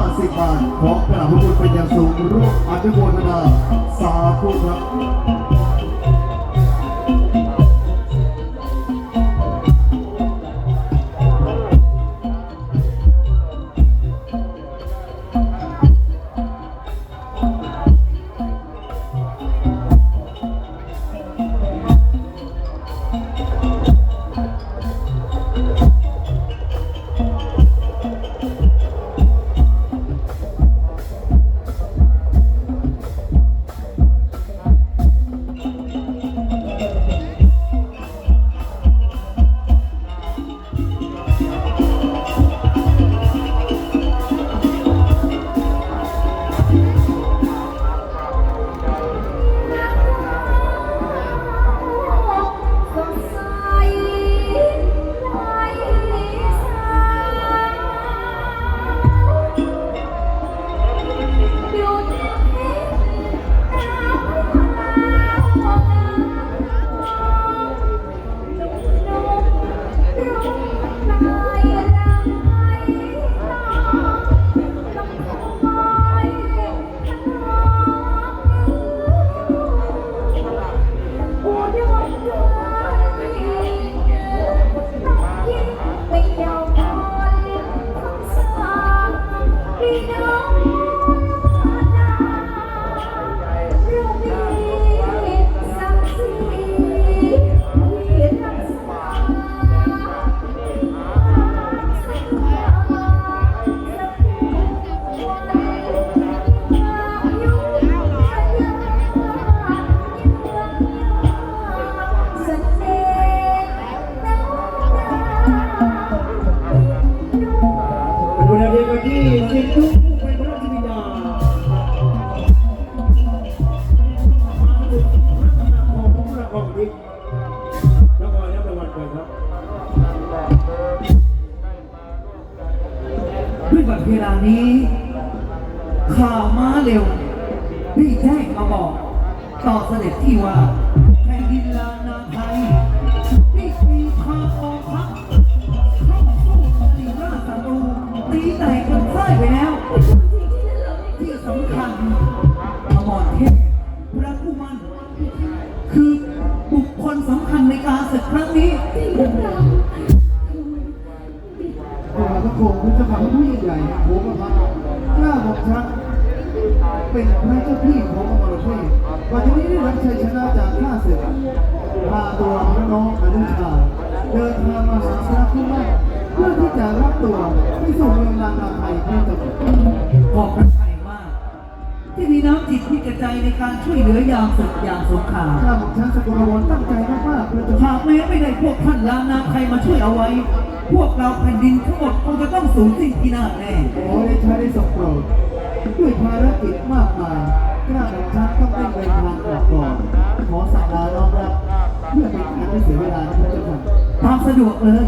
50บาท ขอกราบพระคุณเป็นอย่างสูงร่วมอนุโมทนาสาธุครับ นี้ข่าวม้าเร็วได้แจ้งมาบอกต่อเสด็จที่ว่าแผ่นดินลานาไทยได้มีพากองทัพเข้าสู้ตีราชศัตรูตีแตกจนพ่ายไปแล้ว ที่สำคัญอมรเทพพระผู้มั่น คือบุคคลสำคัญในการศึกครั้งนี้ เป็นพระเจ้าพี่ของอมรเทพวันนี้ได้รับชัยชนะจากข้าศึกพาตัวพระน้องอนุชาเดินทางมาหาพระผู้มั่นเพื่อที่จะรับตัวไปสู่เมืองลานาไทยเพื่อจะขอบพระทัยมากที่มีน้ำจิตมีกระใจในการช่วยเหลือยามศึกยามสงครามข้าของฉันสกุลวรตั้งใจมากๆเพื่อจะหากแม้ไม่ได้พวกท่านลามนาใครมาช่วยเอาไว้ พวกเราแผ่นดินทั้งหมดคงจะต้องสูญสิ้นพินาแน่ขอได้ใช้ได้สมโปรด ด้วยภารกิจมากมายกล้าของฉันต้องได้เดินทางออกก่อน ขอสั่งลาน้องรับเพื่อเป็นการไม่เสียเวลานะพระเจ้าค่ะตามสะดวกเลย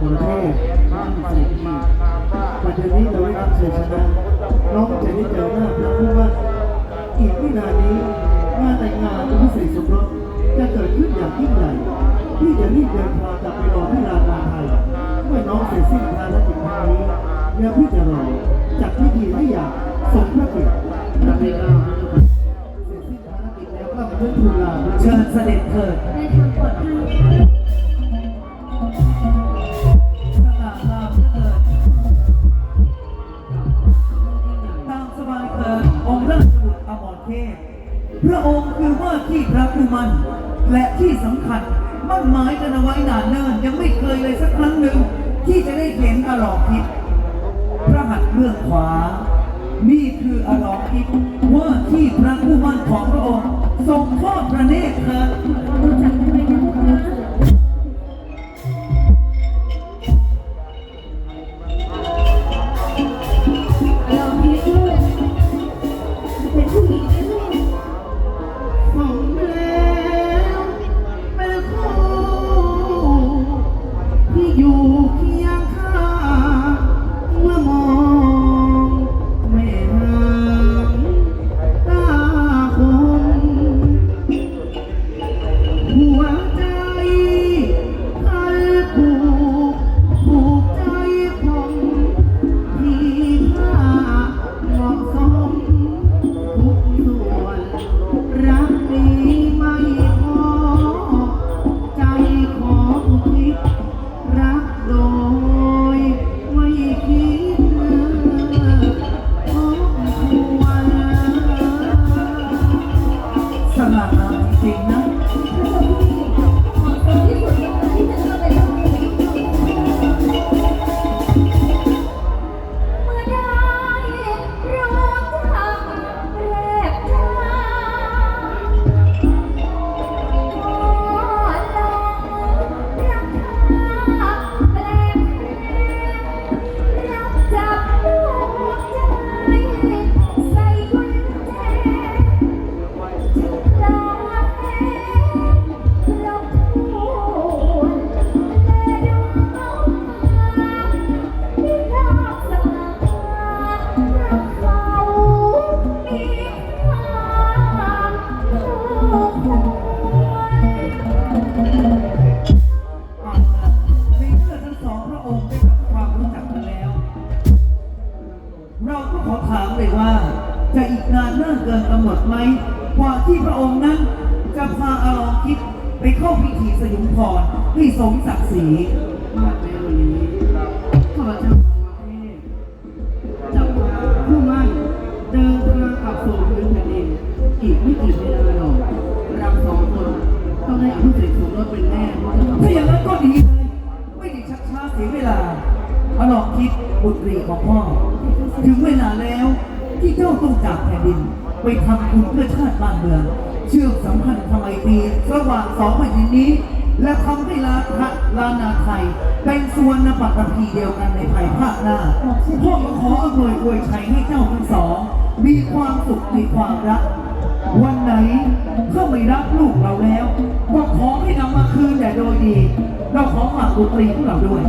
ประเทศนั่งเสด็จที่ปัจจุบันนี้เราได้รับเชัยชนะน้องจะได้เจอหน้าพระผู้ว่าอีกไม่นานนี้งานแต่งงานพิเศษสมรสจะเกิดขึ้นอย่างยิ่งใหญ่ที่จะรีบเดินทางกลับไปรอที่ลานนาไทยเมื่อน้องเสร็จสิ้นภารกิจครั้งนี้เดี๋ยวพี่จะรอ จัดพิธีให้อย่างสมพระเกียรตินักเรียนเราเสร็จสิ้นภารกิจแล้วก็มาเดินทูลลาเชิญเสด็จเถิดในทางปลอดภัยสง่างามเหลือเกินตามสบายเถิดองค์ราชบุตรอมรเทพพระองค์คือว่าที่พระผู้มัน และที่สำคัญมั่นหมายกันเอาไว้นานเนิ่นยังไม่เคยเลยสักครั้งหนึ่งที่จะได้เห็นอรองทิพย์พระ หัตถ์เบื้องขวา นี่คืออรองทิพย์ว่าที่พระผู้มั่นของพระองค์ทรงทอดพระเนตรเถิด รให้สมศักดิ์ศรีมาในวันนี้ข้าพเจ้าประเทศจะพาผู้มั่นเดินทางกลับสู่พื้นแผ่นดินอีกไม่กี่เวลาหรอกเราสองคนต้องได้อภิเษกสมรสเป็นแน่ถ้าอย่างนั้นก็ดีเลยไม่ได้ชักช้าเสียเวลาอารองคิดบุตรีของพ่อ ถึงเวลาแล้วที่เจ้าต้องจากแผ่นดิน ไปทำคุณเพื่อชาติบ้านเมือง เชื่อมสัมพันธ์ทำไมตรีระหว่างสองแผ่นดินนี้ และทำให้ลาทะลานาไทย เป็นส่วนนปัตตพีเดียวกันในภายภาคหน้าพ่อก็ขออำนวยอวยชัยให้เจ้าทั้งสอง มีความสุขมีความรัก วันไหนถ้าไม่รักลูกเราแล้วก็ขอให้นำมาคืนแต่โดยดี เราขอฝากบุตรีพวกเราด้วย